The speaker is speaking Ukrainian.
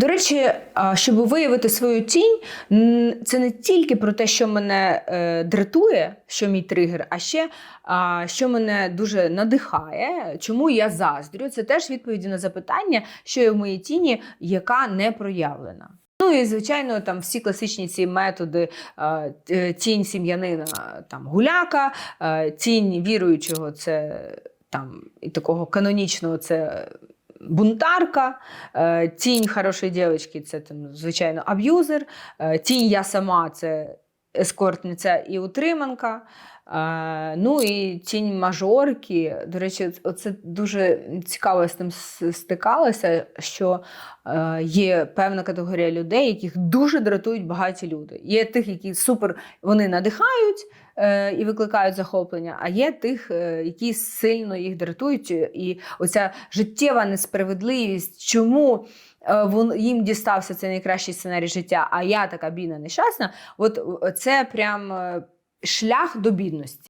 До речі, щоб виявити свою тінь, це не тільки про те, що мене е, дратує, що мій тригер, а ще що мене дуже надихає, чому я заздрю. Це теж відповіді на запитання, що є в моїй тіні, яка не проявлена. Ну і звичайно, там всі класичні ці методи е, тінь сім'янина, там гуляка, тінь віруючого, це там і такого канонічного це бунтарка, е, тінь хорошої дівчинки це там, звичайно аб'юзер, е, тінь я сама це ескортниця і утриманка. Е, Ну і тінь мажорки. До речі, оце дуже цікаво з тим с- стикалася, що е, є певна категорія людей, яких дуже дратують багаті люди. Є тих, які супер вони надихають е, і викликають захоплення, а є тих, які сильно їх дратують. І оця життєва несправедливість, чому. Е, їм дістався цей найкращий сценарій життя, а я така бідна нещасна. От е, це прям е, шлях до бідності.